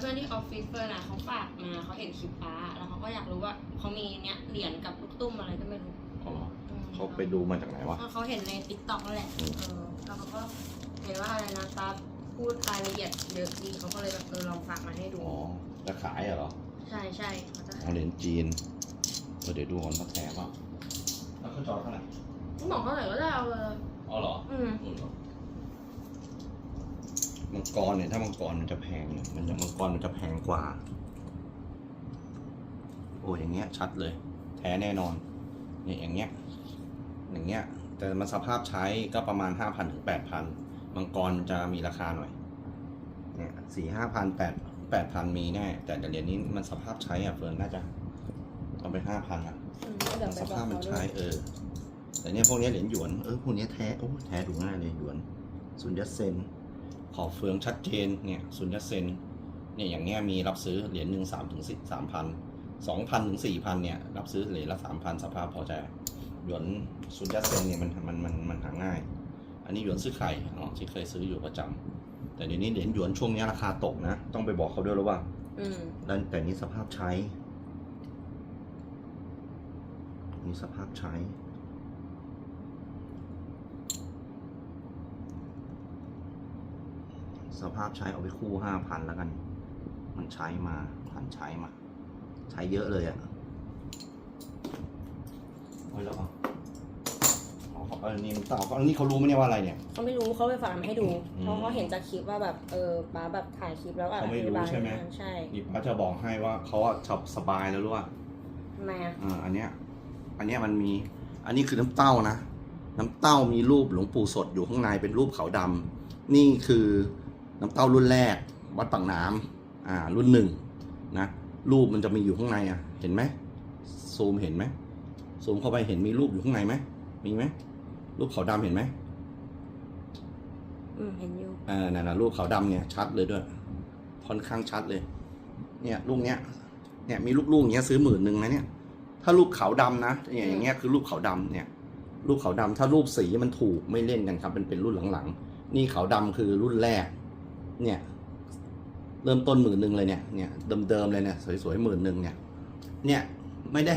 เพื่อนที่ออฟฟิศเฟิร์นอะเขาฝากมาเขาเห็นคลิปป้า แล้วเขาก็อยากรู้ว่าเขามีเนี้ยเหรียญกับลูกตุ้มอะไรก็ไม่รู้อ๋ออืมเขาไปดูมาจากไหนวะเพราะเขาเห็นในติ๊กต็อกนั่นแหละอืมเออแล้วเขาก็เห็นว่าอะไรนะตาพูดรายละเอียดเยอะดีเขาก็เลยแบบเออลองฝากมาให้ดู อ๋อจะขายเหรอใช่ใช่เขาจะเอาเหรียญจีนเออเดี๋ยวดูก่อนว่าแท้เปล่าแล้วเขาจอเท่าไหร่บอกเท่าไหร่ก็ได้เอาเลย อ๋อเหรอ อืม อืม มังกรเนี่ยถ้ามังกรมันจะแพงเนี่ยมันจะมังกรมันจะแพงกว่า โอ้อย่างเงี้ยชัดเลย แท้แน่นอนเนี่ยอย่างเงี้ยอย่างเงี้ยแต่มันสภาพใช้ก็ประมาณห้าพันถึงแปดพันมังกรมันจะมีราคาหน่อยเนี่ยสี่ห้าพันแปดแปดพันมีแน่ แต่เดี๋ยวนี้มันสภาพใช้อะเฟิร์นน่าจะเอาไปห้าพันอะอืมเดี๋ยวไปสบอกภาพมันเขาด้ใช้วยเออ แต่เนี่ยพวกเนี้ยเหรียญหยวน เออพวกเนี้ยแท้ โอ้แท้ดูง่ายเลยหยวน สุญญเซนข อบเฟืองชัดเจนเนี่ยสุญญเซนเนี่ยอย่างเงี้ยมีรับซื้อเหรียญหนึ่งสามถึงสิสามพันสองพันถึงสี่พันเนี่ยรับซื้อเหรียญละสามพันสภาพพอใจหยวนสุญญเซนเนี่ยมันมันมันมันหาง่าย อันนี้หยวนซื้อไข่อ๋อที่เคยซื้ออยู่ประจำแต่เดี๋ยวนี้เหรียญหยวนช่วงเนี้ยราคาตกนะ ต้องไปบอกเขาด้วยแล้วว่าอืมแล้วแต่นี้สภาพใช้ นี่สภาพใช้ สภาพใช้เอาไปคู่ห้าพันแล้วกัน มันใช้มาผ่านใช้มา ใช้เยอะเลยอะ่ะเฮ้ยแล้วก็อ๋อเขาเออนี่น้ำเต่าเขาอันนี้เขารู้ไหมเนี่ยว่าอะไรเนี่ย เขาไม่รู้เขาไปฝากมาให้ดูอืมเพราะเขาเห็นจากคลิปว่าแบบเออป้าแบบถ่ายคลิปแล้วอะเขาไม่รู้อธิบยใช่ไหมใช่นี่ป้าจะบอกให้ว่าเขาอะสบสบายแล้วรู้ว่าทำไมอะอ่าอันเนี้ย อันเนี้ยมันมี อันนี้คือน้ำเต้านะ น้ำเต้ามีรูปหลวงปู่สดอยู่ข้างในเป็นรูปขาวดำนี่คือ น้ำเต้ารุ่นแรก วัดปากน้ำอ่ารุ่นหนึ่งนะรูปมันจะมีอยู่ข้างในอะเห็นไหมซูมเห็นไหมซูมเข้าไปเห็นมีรูปอยู่ข้างในไหมมีไหมรูปขาวดำเห็นไหมอืมเห็นอยู่อ่านั่นนะรูปขาวดำเนี่ยชัดเลยด้วยค่อนข้างชัดเลย เนี่ยรูปเนี้ยเนี่ยมีลูกๆอย่างเงี้ยซื้อหมื่นหนึ่งนะเนี่ย ถ้ารูปขาวดำนะเนี่ยอย่างเงี้ยคือรูปขาวดำเนี่ยรูปขาวดำถ้ารูปสีมันถูกไม่เล่นกันครับเป็นเป็นรุ่นหลังๆ นี่ขาวดำคือรุ่นแรก เนี่ย เริ่มต้นหมื่นหนึ่งเลยเนี่ยเนี่ยเดิมๆเลยเนี่ยสวยๆหมื่นหนึ่งเนี่ย เนี่ยไม่ได้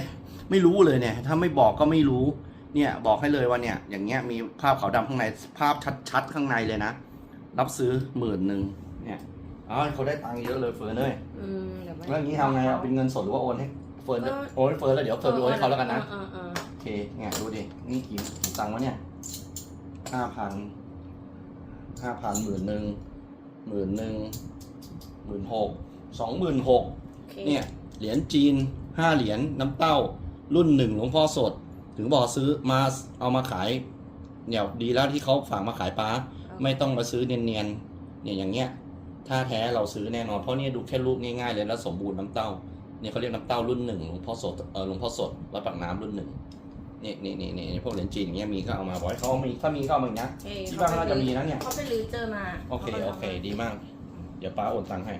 ไม่รู้เลยเนี่ย ถ้าไม่บอกก็ไม่รู้ เนี่ยบอกให้เลยว่าเนี่ย อย่างเงี้ยมีภาพขาวดำข้างในภาพชัดๆข้างในเลยนะรับซื้อหมื่นหนึ่งเนี่ยอ๋อเขาได้ตังค์เยอะเลยเฟิร์นเลยอืมเดี๋ยวไปแล้วอย่างนี้ทำไงอะเป็นเงินสดหรือว่าโอนให้เฟิร์นเออโอนให้เฟิร์นแล้วเดี๋ยวเฟิร์นโอนให้เขาแล้วกันนะเออเออโอเคเนี่ยดูดินี่กี่กี่ตังค์วะเนี่ยห้าพันห้าพันหมื่นหนึ่ง หมื่นหนึ่งหมื่นหกสองหมื่นหกโอเคเนี่ยเหรียญจีนห้าเหรียญน้ำเต้า รุ่นหนึ่งหลวงพ่อสด ถึงบอกซื้อมาเอามาขายเนี่ยดีแล้วที่เขาฝากมาขายป้า ไม่ต้องมาซื้อเนียนๆเนี่ยอย่างเงี้ย ถ้าแท้เราซื้อแน่นอนเพราะเนี่ยดูแค่รูปง่ายๆเลยแล้วสมบูรณ์น้ำเต้าเนี่ยเขาเรียกน้ำเต้ารุ่นหนึ่งหลวงพ่อสดเออหลวงพ่อสดวัดปากน้ำรุ่นหนึ่ง นี่นี่นี่นี่พวกเหรียญจีนอย่างเงี้ยมีก็เอามาบอกให้เขามีถ้ามีก็เอามาอีกนะเอ้ยที่บ้านน่าจะมีนะเนี่ย เขาไปรื้อเจอมา โอเคโอเค ดีมาก เดี๋ยวป้าโอนตังค์ให้